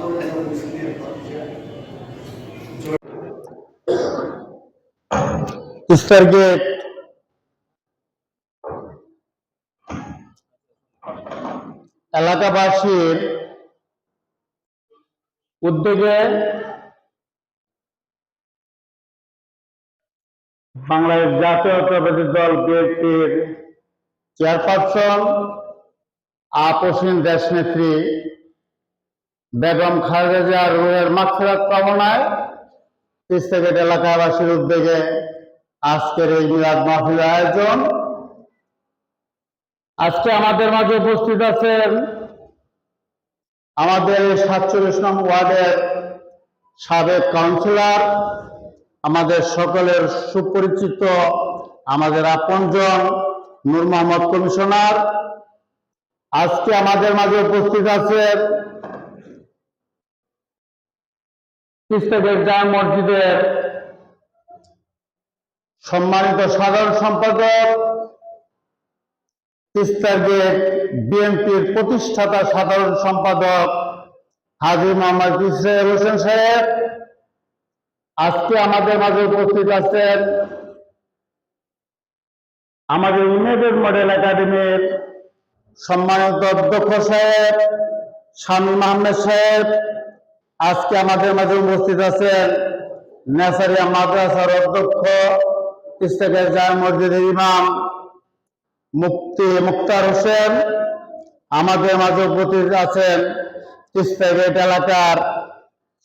অত্যন্ত আদর এবং স্নেহের বাচ্চা স্টার গেট এলাকাবাসীর উদ্যোগে বাংলাদেশ জাতীয়তাবাদী দল বিএনপির চেয়ারপারসন, আপসীন দেশনেত্রী বেগম খালেদা জিয়ার রুহের মাগফিরাত কামনায় তিস্তাগেট এলাকাবাসীর উদ্যোগে আজকের এই মিলাদ মাহফিল আয়োজন। আজকে আমাদের মাঝে উপস্থিত আছেন আমাদের সাতচল্লিশ নং ওয়ার্ডের সাবেক কাউন্সিলর, আমাদের সকলের সুপরিচিত, আমাদের আপনজন নূর মোহাম্মদ কমিশনার। আজকে আমাদের মাঝে উপস্থিত আছেন তিস্তাগেট জামা মসজিদের সম্মানিত সাধারণ সম্পাদক তিস্তার গেট বিএনপির প্রতিষ্ঠাতা সাধারণ সম্পাদক হাজি মোহাম্মদ ইসরায়েল হোসেন সাহেব। আজকে আমাদের মাঝে উপস্থিত আছেন আমাদের ইউনাইটেড মডেল একাডেমির সম্মানিত অধ্যক্ষ সাহেব, শামীম আহমেদ সাহেব আজকে আমাদের মাঝে উপস্থিত আছেন নেসারিয়া মাদ্রাসার অধ্যক্ষ, ইস্তেকের জায় মসজিদের ইমাম মুক্তি মুক্তার হোসেন। আমাদের মাঝে উপস্থিত আছেন ইস্তেগেট এলাকার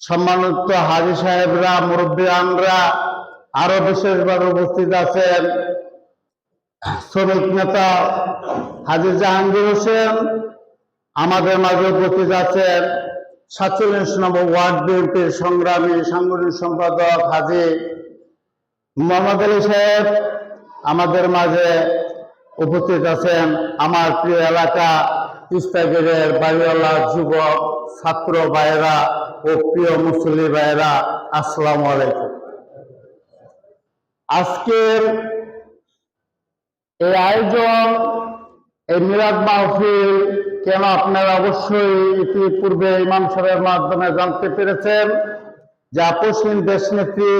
সম্মানিত হাজি সাহেবরা মুরব্বীরা আরও বিশেষভাবে উপস্থিত আছেন শ্রমিক নেতা হাজি জাহাঙ্গীর হোসেন। আমাদের মাঝে উপস্থিত আছেন সাতচল্লিশ নম্বর ওয়ার্ড বিএনপির সংগ্রামী সাংগঠনিক সম্পাদক হাজি মোহাম্মদ আলী সাহেব আমাদের মাঝে উপস্থিত আছেন। আমার প্রিয় এলাকা তিস্তাগিরের বাড়িওয়ালা যুবক, ছাত্র ভাইয়েরা ও প্রিয় মুসল্লি ভাইয়েরা, আসসালামু আলাইকুম। আজকের এই আয়োজন এই মিলাদ মাহফিল কেন আপনারা অবশ্যই ইতিপূর্বে ইমাম সাহেবের মাধ্যমে জানতে পেরেছেন? যে আপসীন দেশনেত্রী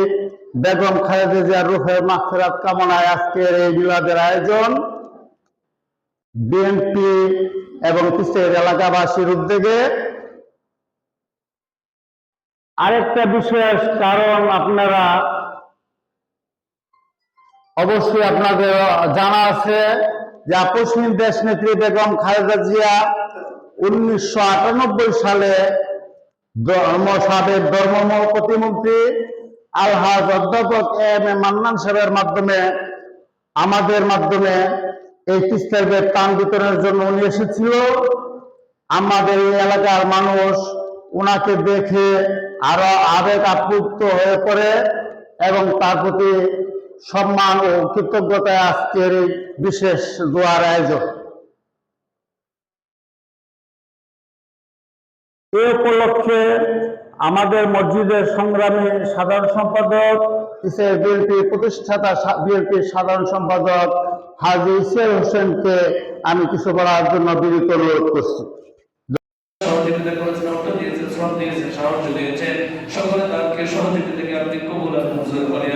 বেগম খালেদা জিয়ার রুহের মাগফিরাত কামনায় আজকের এই মিলাদের আয়োজন। বিএনপি এবং কিসের এলাকাবাসীর উদ্যোগে। আরেকটা বিশেষ কারণ আপনারা অবশ্যই আপনাদের জানা আছে যে আপসীন দেশ নেত্রী বেগম খালেদা জিয়া উনিশশো আটানব্বই সালে ধর্ম সাবেক ধর্ম প্রতিমন্ত্রী আলহাজ অধ্যাপক এম এ মান্নান সাহেবের মাধ্যমে, আমাদের মাধ্যমে এই তিস্তার তান বিতরণের জন্য উনি এসেছিল। আমাদের এই এলাকার মানুষ ওনাকে দেখে আরও আবেগ আপ্লুত হয়ে পড়ে এবং তার প্রতি সম্মান ও কৃতজ্ঞতায় আজকের এই বিশেষ দোয়ার আয়োজন। এ উপলক্ষে আমাদের মসজিদের সংগ্রামী সাধারণ সম্পাদক বিএনপি প্রতিষ্ঠাতা বিএনপির সাধারণ সম্পাদক হাজি ইসরায়েল হোসেনকে আমি কিছু বলার জন্য বিনীত অনুরোধ করছি। সহযোগিতা করেছেন অর্থ দিয়েছেন শ্রম দিয়েছেন সাহায্য দিয়েছেন সকলে তাকে সহযোগিতাকে আপনি কবুল আর মঞ্জুর করে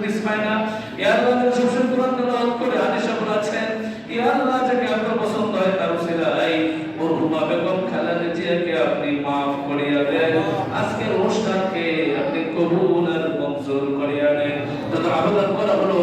মুক্তি পায় না? ইয়া আল্লাহ তিনি কোরআন কেন আল করে আদেশে বলেছেন ইয়া আল্লাহ যাকে আপনার পছন্দ হয় তার উসিলাই মরহুমা বেগম খালেদা জিয়াকে আপনি maaf করিয়া দেন। আজকের অনুষ্ঠানকে আপনি কবুল আর মঞ্জুর করিয়া নেন। তো আবেদন করা হলো